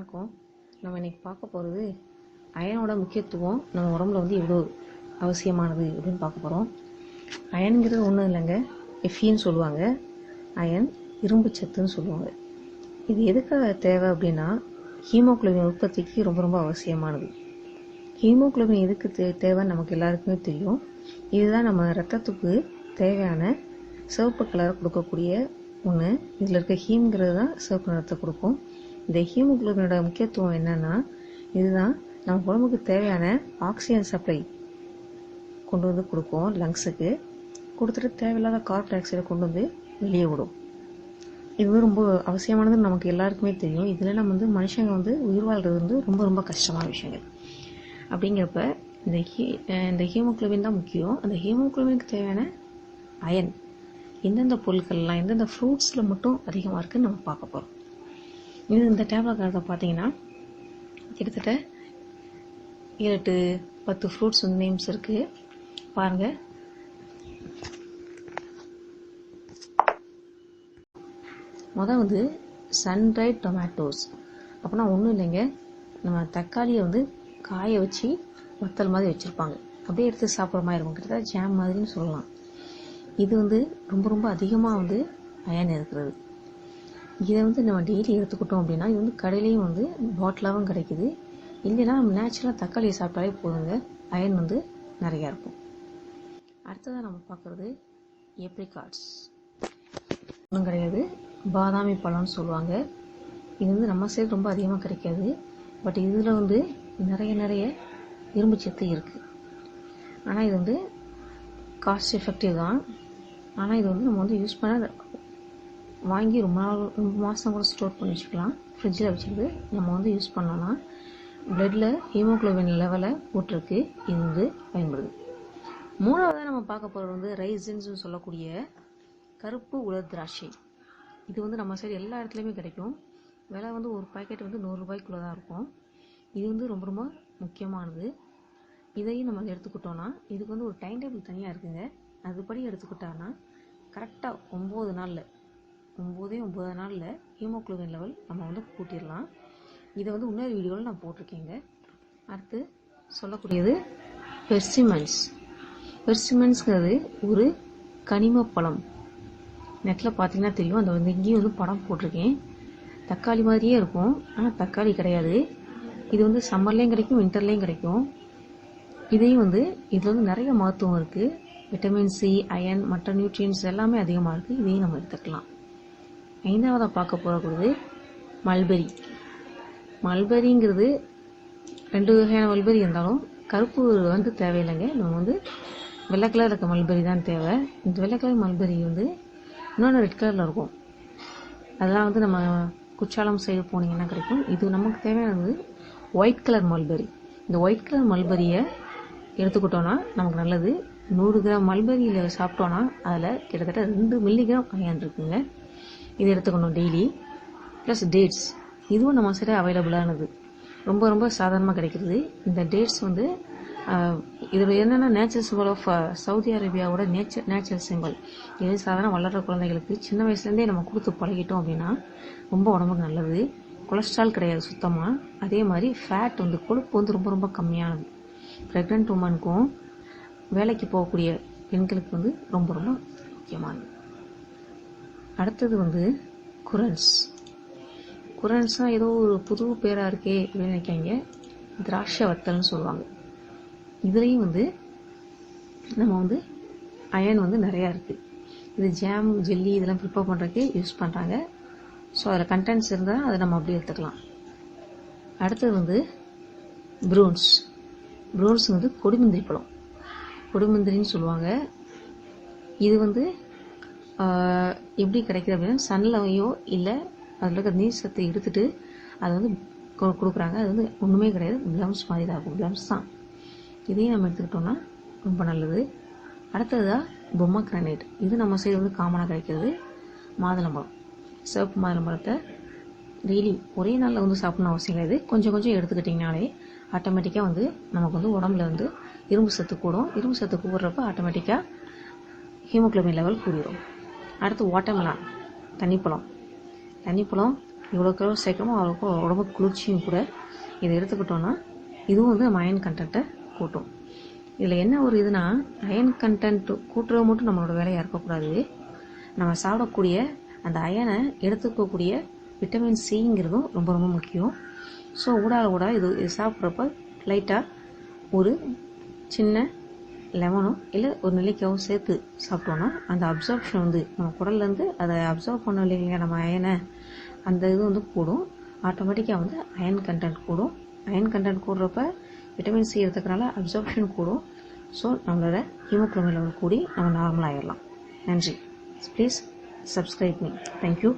வணக்கம். நம்ம இன்றைக்கி பார்க்க போகிறது அயனோட முக்கியத்துவம் நம்ம உடம்புல வந்து எவ்வளோ அவசியமானது அப்படின்னு பார்க்க போகிறோம் அயனுங்கிறது ஒன்றும் இல்லைங்க. எஃபின்னு சொல்லுவாங்க. அயன் இரும்பு சத்துன்னு சொல்லுவாங்க. இது எதுக்காக தேவை அப்படின்னா ஹீமோகுளோபின் உற்பத்திக்கு ரொம்ப ரொம்ப அவசியமானது. ஹீமோகுளோபின் எதுக்கு தே தேவைன்னு நமக்கு எல்லாருக்குமே தெரியும். இதுதான் நம்ம ரத்தத்துக்கு தேவையான சிவப்பு கலரை கொடுக்கக்கூடிய ஒன்று இதில் இருக்க ஹீம்ங்கிறது தான் சிவப்பு நிறத்தை கொடுக்கும். இந்த ஹீமோகுளோபினோட முக்கியத்துவம் என்னன்னா இதுதான் நம்ம உடம்புக்கு தேவையான ஆக்சிஜன் சப்ளை கொண்டு வந்து கொடுக்கும் லங்ஸுக்கு கொடுத்துட்டு தேவையில்லாத கார்பன் டை ஆக்சைடை கொண்டு வந்து வெளியே விடும். இது ரொம்ப அவசியமானது நமக்கு எல்லாருக்குமே தெரியும். இதில் நம்ம வந்து மனுஷங்க வந்து உயிர் வாழ்றது வந்து ரொம்ப ரொம்ப கஷ்டமான விஷயங்கள். அப்படிங்கிறப்ப இந்த ஹீ இந்த ஹீமோகுளோபின் தான் முக்கியம். அந்த ஹீமோக்ளோபினுக்கு தேவையான அயன் எந்தெந்த பொருட்கள்லாம் எந்தெந்த ஃப்ரூட்ஸில் மட்டும் அதிகமாக இருக்குன்னு நம்ம பார்க்க போகிறோம் இது இந்த டேப்லெட் கார்டை பார்த்தீங்கன்னா கிட்டத்தட்ட ஏழு எட்டு பத்து ஃப்ரூட்ஸ் வந்து நேம்ஸ் இருக்குது பாருங்கள் மொதல் வந்து சன்ரைட் டொமேட்டோஸ் அப்படின்னா ஒன்றும் இல்லைங்க. நம்ம தக்காளியை வந்து காய வச்சு வத்தல் மாதிரி வச்சுருப்பாங்க. அப்படியே எடுத்து சாப்பிட்ற மாதிரி இருக்கும். கிட்டத்தட்ட ஜாம் மாதிரின்னு சொல்லலாம். இது வந்து ரொம்ப ரொம்ப அதிகமாக வந்து அயன் இருக்கிறது. இதை வந்து நம்ம டெய்லி எடுத்துக்கிட்டோம் அப்படின்னா இது வந்து கடையிலையும் வந்து பாட்டிலாகவும் கிடைக்குது. இல்லைன்னா நம்ம நேச்சுரலாக தக்காளியை சாப்பிட்டாலே போதுங்க. அயன் வந்து நிறையா இருக்கும். அடுத்ததாக நம்ம பார்க்குறது ஏப்ரிகாட்ஸ் ஒன்றும் கிடையாது. பாதாமி பழம்னு சொல்லுவாங்க. இது வந்து நம்ம சைடு ரொம்ப அதிகமாக கிடைக்காது. பட் இதில் வந்து நிறைய நிறைய இரும்பு சத்து இருக்குது ஆனால் இது வந்து காஸ்ட் எஃபெக்டிவ் தான். ஆனால் இது வந்து நம்ம வந்து யூஸ் பண்ண வாங்கி ரொம்ப நாள் ரொம்ப மாதம் கூட ஸ்டோர் பண்ணி வச்சுக்கலாம். ஃப்ரிட்ஜில் வச்சுருந்து நம்ம வந்து யூஸ் பண்ணோன்னா பிளட்டில் ஹீமோகுளோபின் லெவலை போட்டிருக்கு. இது வந்து பயன்படுது. மூணாவதாக நம்ம பார்க்க போகிறது வந்து ரைசின்ஸ்னு சொல்லக்கூடிய கருப்பு உலர் திராட்சை. இது வந்து நம்ம சைடு எல்லா இடத்துலையுமே கிடைக்கும். விலை வந்து ஒரு பாக்கெட் வந்து நூறுரூபாய்க்குள்ளே தான் இருக்கும். இது வந்து ரொம்ப ரொம்ப முக்கியமானது. இதையும் நம்ம எடுத்துக்கிட்டோன்னா இதுக்கு வந்து ஒரு டைம் டேபிள் தனியாக இருக்குங்க. அதுபடி எடுத்துக்கிட்டோன்னா கரெக்டாக ஒம்பது நாளில் ஒம்போதே ஒம்பது நாளில் ஹீமோகுளோபின் லெவல் நம்ம வந்து கூட்டிடலாம். இதை வந்து இன்னொரு வீடியோவில் நான் போட்டிருக்கேங்க. அடுத்து சொல்லக்கூடியது பெர்சிமெண்ட்ஸ் பெர்சிமெண்ட்ஸ்ங்கிறது ஒரு கனிம பழம். நெட்டில் பார்த்தீங்கன்னா தெரியும். அந்த வந்து இங்கேயும் வந்து படம் போட்டிருக்கேன். தக்காளி மாதிரியே இருக்கும். ஆனால் தக்காளி கிடையாது. இது வந்து சம்மர்லேயும் கிடைக்கும் வின்டர்லேயும் கிடைக்கும். இதையும் வந்து இதில் வந்து நிறைய மருத்துவம் இருக்குது விட்டமின் சி அயன் மற்ற நியூட்ரியன்ஸ் எல்லாமே அதிகமாக இருக்குது இதையும் நம்ம எடுத்துக்கலாம். ஐந்தாவதாக பார்க்க போகிறது மல்பெரி. மல்பெரிங்கிறது ரெண்டு வகையான மல்பெரி இருந்தாலும் கருப்பு வந்து தேவையில்லைங்க. நம்ம வந்து வெள்ளை கலர் இருக்க மல்பெரி தான் தேவை. இந்த வெள்ளை கலர் மல்பெரி வந்து இன்னொன்று ரெட் கலரில் இருக்கும். அதெல்லாம் வந்து நம்ம குற்றாலம் சைடு போனீங்கன்னா கிடைக்கும். இது நமக்கு தேவையானது ஒயிட் கலர் மல்பெரி. இந்த ஒயிட் கலர் மல்பெரியை எடுத்துக்கிட்டோன்னா நமக்கு நல்லது. நூறு கிராம் மல்பெரியில் சாப்பிட்டோன்னா அதில் கிட்டத்தட்ட ரெண்டு மில்லிகிராம் அயன் இருக்குங்க. இது எடுத்துக்கணும் டெய்லி ப்ளஸ் டேட்ஸ் இதுவும் நம்ம சைடு அவைலபிளானது ரொம்ப ரொம்ப சாதாரணமாக கிடைக்கிறது. இந்த டேட்ஸ் வந்து இதில் என்னென்னா நேச்சுரல் சிம்பிள் ஆஃப் சவுதி அரேபியாவோட நேச்சர் நேச்சுரல் சிம்பிள் இது சாதாரண வளர்கிற குழந்தைகளுக்கு சின்ன வயசுலேருந்தே நம்ம கொடுத்து பழகிட்டோம் அப்படின்னா ரொம்ப உடம்புக்கு நல்லது. கொலஸ்ட்ரால் கிடையாது சுத்தமாக அதே மாதிரி ஃபேட் வந்து கொழுப்பு வந்து ரொம்ப ரொம்ப கம்மியானது. ப்ரெக்னென்ட் உமனுக்கும் வேலைக்கு போகக்கூடிய பெண்களுக்கு வந்து ரொம்ப ரொம்ப முக்கியமானது. அடுத்தது வந்து குரன்ஸ் குரன்ஸ்னால் ஏதோ ஒரு புது பேராக இருக்கே அப்படின்னு நினைக்காங்க திராட்சை வத்தல்னு சொல்லுவாங்க. இதுலேயும் வந்து நம்ம வந்து அயன் வந்து நிறையா இருக்குது இது ஜாம் ஜெல்லி இதெல்லாம் ப்ரிப்பேர் பண்ணுறதுக்கு யூஸ் பண்ணுறாங்க ஸோ அதில் கண்டென்ட்ஸ் இருந்தால் அதை நம்ம அப்படியே எடுத்துக்கலாம். அடுத்தது வந்து ப்ரூன்ஸ் ப்ரூன்ஸ் வந்து கொடிமுந்திரி பழம். கொடிமுந்திரின்னு சொல்லுவாங்க. இது வந்து எப்படி கிடைக்குது அப்படின்னா சன்லையோ இல்லை அதில் இருக்கிற நீர் சத்தை எடுத்துட்டு அதை வந்து கொ- கொடுக்குறாங்க. அது வந்து ஒன்றுமே கிடையாது. ப்ளம்ஸ் மாதிரி தான் இருக்கும். ப்ளம்ஸ் தான். இதையும் நம்ம எடுத்துக்கிட்டோம்னா ரொம்ப நல்லது. அடுத்ததாக பொம்மை கிரானைட் இது நம்ம சைடு வந்து காமனாக கிடைக்கிறது மாதுளம்பழம். சிவப்பு மாதுளம்பழத்தை டெய்லி ஒரே நாளில் வந்து சாப்பிடணும் அவசியம் கிடையாது. கொஞ்சம் கொஞ்சம் எடுத்துக்கிட்டிங்கனாலே ஆட்டோமேட்டிக்காக வந்து நமக்கு வந்து உடம்புல வந்து இரும்பு சத்து கூடும். இரும்பு சத்து கூடுறப்ப ஆட்டோமேட்டிக்காக ஹீமோக்ளோபின் லெவல் கூடிடும் அடுத்து ஓட்டமிலான் தண்ணிப்பழம். தண்ணிப்பழம் இவ்வளோக்கு எவ்வளோ அவ்வளோக்கு உடம்பு குளிர்ச்சியும் கூட. இதை எடுத்துக்கிட்டோன்னா இதுவும் வந்து நம்ம அயன் கண்டென்ட்டை கூட்டும். இதில் என்ன ஒரு இதுனா அயன் கண்டென்ட் கூட்டுறது மட்டும் நம்மளோட வேலையாக இருக்கக்கூடாது. நம்ம சாப்பிடக்கூடிய அந்த அயனை எடுத்துக்கக்கூடிய விட்டமின் சிங்கிறதும் ரொம்ப ரொம்ப முக்கியம். ஸோ ஊடால கூட இது இது சாப்பிட்றப்ப லைட்டாக ஒரு சின்ன லெமனும் இல்லை ஒரு நெல்லிக்காயும் சேர்த்து சாப்பிட்டோன்னா அந்த அப்சர்ப்ஷன் வந்து நம்ம குடல்லேருந்து அதை அப்சர்வ் பண்ணோம் இல்லைங்களா நம்ம அயனை அந்த இது வந்து கூடும் ஆட்டோமேட்டிக்காக வந்து அயன் கண்டென்ட் கூடும் அயன் கண்டென்ட் கூடுறப்ப விட்டமின் சி எடுத்துக்கிறனால அப்சர்ப்ஷன் கூடும். ஸோ நம்மளோட ஹீமோக்ளோபின் லெவல் கூடி நம்ம நார்மல் ஆயிடலாம். நன்றி. Please subscribe me thank you